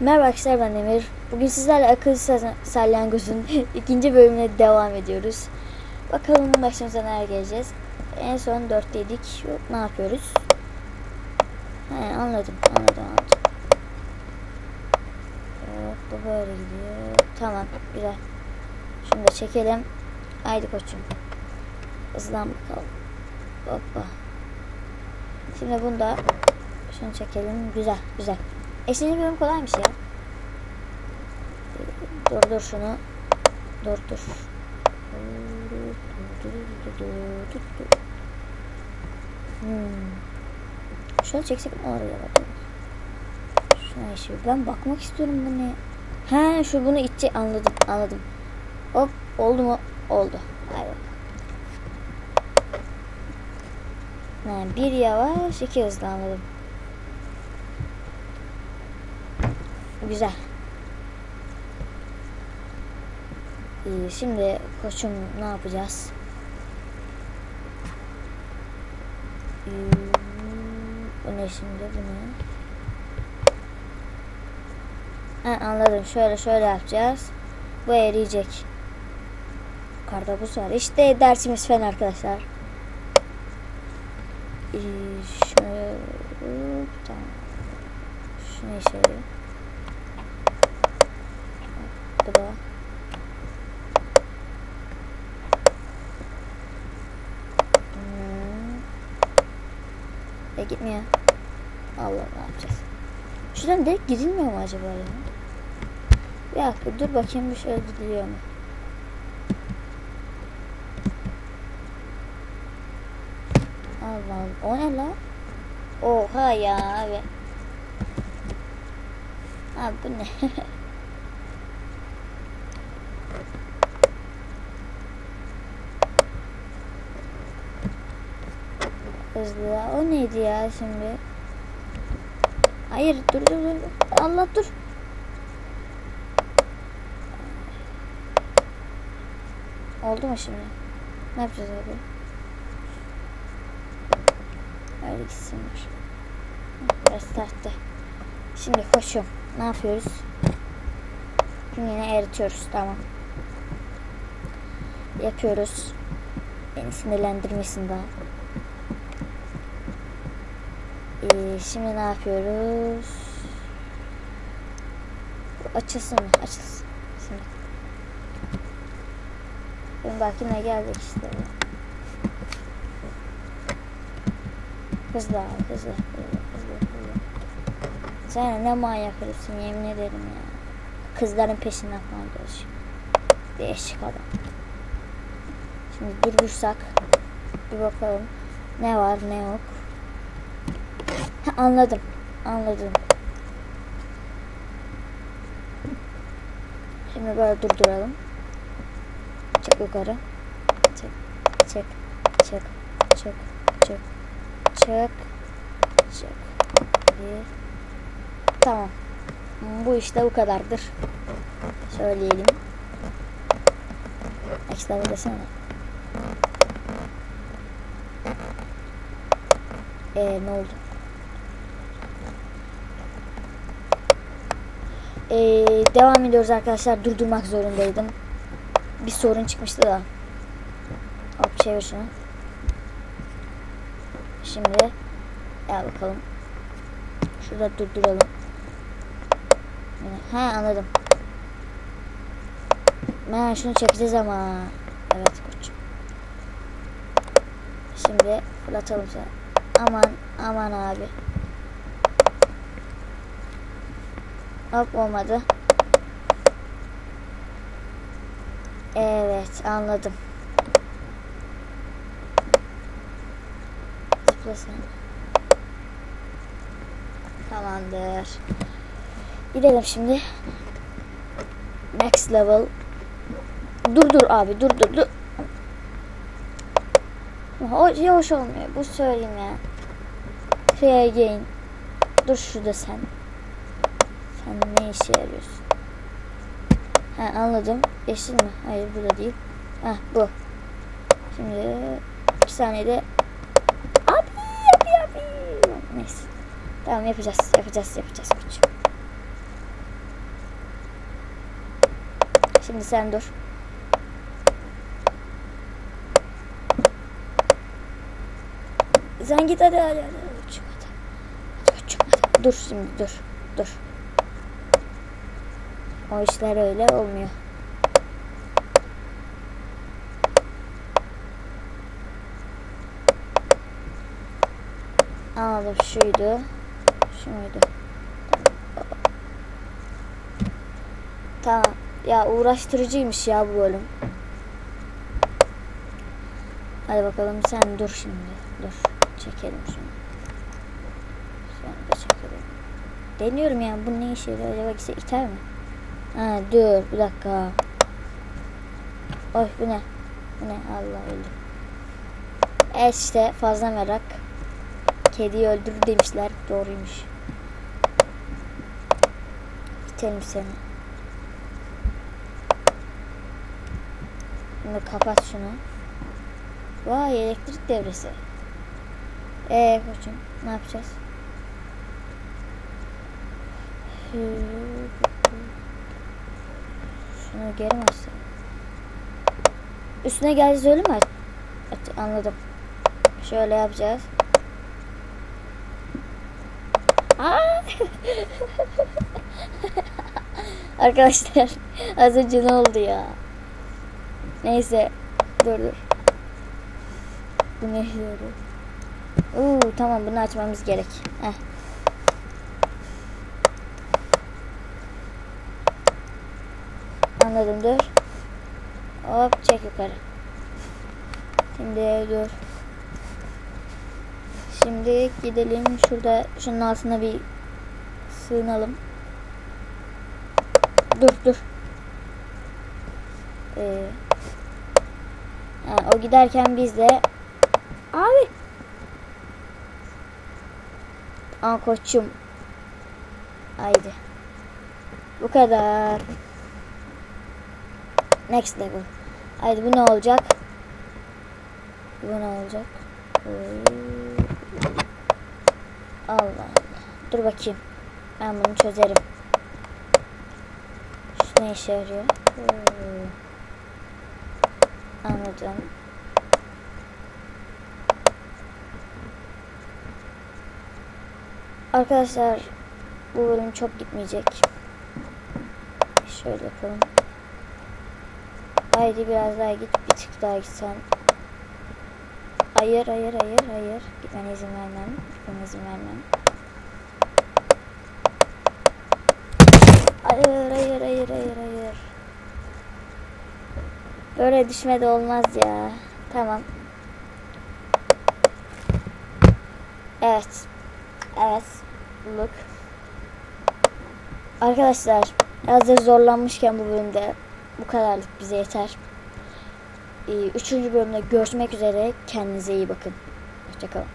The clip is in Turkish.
Merhaba arkadaşlar ben Demir. Bugün sizlerle Akıl Salyangoz'un ikinci bölümüne devam ediyoruz. Bakalım başımıza neler geleceğiz. En son 4'teydik. Yok, Ne yapıyoruz? He, anladım, anladım, anladım. Evet, bu böyle gidiyor. Tamam, güzel. Şunu da çekelim. Haydi koçum. Hızlan bakalım. Hoppa. Şimdi bunu da şunu çekelim. Güzel, güzel. Eşinci bölüm kolaymış ya. Dur dur şunu. Dur dur. Hmm. Şöyle çeksek mi oraya bakayım. Şuna işi. Ben bakmak istiyorum bu ne? He şu bunu içe anladım anladım. Hop oldu mu? Oldu. Hadi bakalım. Ha, bir yavaş iki hızlı anladım. Güzel. İyi, şimdi koçum ne yapacağız? Ee, bu ne şimdi bu ne? Ha, anladım. Şöyle şöyle yapacağız. Bu eriyecek. Yukarıda buz var. İşte dersimiz fen arkadaşlar. Ee, şöyle tamam. Şu ne işe yarıyor? Bu da. Hmm. E gitmiyor. Allah ne yapacağız? Şuradan direkt gidilmiyor mu acaba ya? Bir dur bakayım bir şöyle gidiliyor mu? Allah Allah. O ne la? Oha ya abi. Abi bu ne? Hızlı. O neydi ya şimdi? Hayır dur dur dur. Allah dur. Oldu mu şimdi? Ne yapacağız abi? Öyle gitsinler. Restartte. Şimdi koşum. Ne yapıyoruz? Şimdi yine eritiyoruz. Tamam. Yapıyoruz. Beni sinirlendirmesin daha. Ee, şimdi ne yapıyoruz? Açılsın mı? Açılsın. Şimdi. Benim bakayım ne geldik işte. Hızlı abi hızlı. Hızlı hızlı. Sen ne manyak herifsin yemin ederim ya. Kızların peşinden falan dolaşıyor. Değişik adam. Şimdi durdursak bir bakalım ne var ne yok. Anladım. Anladım. Şimdi böyle durduralım. Çık yukarı. Çık. Çık. Çık. Çık. Çık. Çık. Çık. Bir. Tamam. Bu işte bu kadardır. Söyleyelim. Ekstra desene. Ee, ne oldu? Ee, devam ediyoruz arkadaşlar. Durdurmak zorundaydım. Bir sorun çıkmıştı da. Hop çevir şunu. Şimdi gel bakalım. Şurada durduralım. He anladım. Ben şunu çekeceğiz ama. Evet koç. Şimdi fırlatalım sen. Aman aman abi. Hop olmadı. Evet anladım. Zıplasın. Tamamdır. Gidelim şimdi. Next level. Dur dur abi dur dur dur. O hoş olmuyor. Bu söyleyeyim ya. Şey again. Dur şurada sen. Sen ne işe yarıyorsun? Ha anladım. Yeşil mi? Hayır bu da değil. Ha bu. Şimdi bir saniyede abi abi abi. Neyse. Tamam yapacağız. Yapacağız yapacağız. Koçum. Şimdi sen dur. Sen git hadi hadi hadi. Dur şimdi dur. Dur. O işler öyle olmuyor. Anladım şuydu. Şu muydu? Tamam. Ya uğraştırıcıymış ya bu bölüm. Hadi bakalım sen dur şimdi. Dur. Çekelim şunu. Sonra da çekelim. Deniyorum ya bu ne işe yarıyor acaba gitse iter mi? Ha dur bir dakika. Oy bu ne? Bu ne? Allah öldü. Evet işte fazla merak. Kediyi öldür demişler. Doğruymuş. İtelim seni. Şimdi kapat şunu. Vay elektrik devresi. Ee koçum ne yapacağız? Şunu geri mi? Üstüne geleceğiz öyle mi? Anladım. Şöyle yapacağız. Arkadaşlar az önce ne oldu ya? Neyse dur dur. Bu ne? Oo tamam bunu açmamız gerek. Heh. Anladım dur. Hop çek yukarı. Şimdi dur. Şimdi gidelim şurada şunun altına bir sığınalım. Dur dur. Ee, ha, o giderken biz de abi Aa koçum. Haydi. Bu kadar. Next level. Haydi bu ne olacak? Bu ne olacak? Allah Allah. Dur bakayım. Ben bunu çözerim. Şu ne işe yarıyor? Ee, Anladım. Arkadaşlar bu bölüm çok gitmeyecek. Şöyle yapalım. Haydi biraz daha git. Bir tık daha gitsen. Hayır hayır hayır hayır. Gitmene izin vermem. Gitmene izin vermem. Hayır hayır hayır hayır hayır. Böyle düşme de olmaz ya. Tamam. Evet. Evet. Look. Arkadaşlar hazır zorlanmışken bu bölümde bu kadarlık bize yeter. Ee, Üçüncü bölümde görüşmek üzere. Kendinize iyi bakın. Hoşçakalın.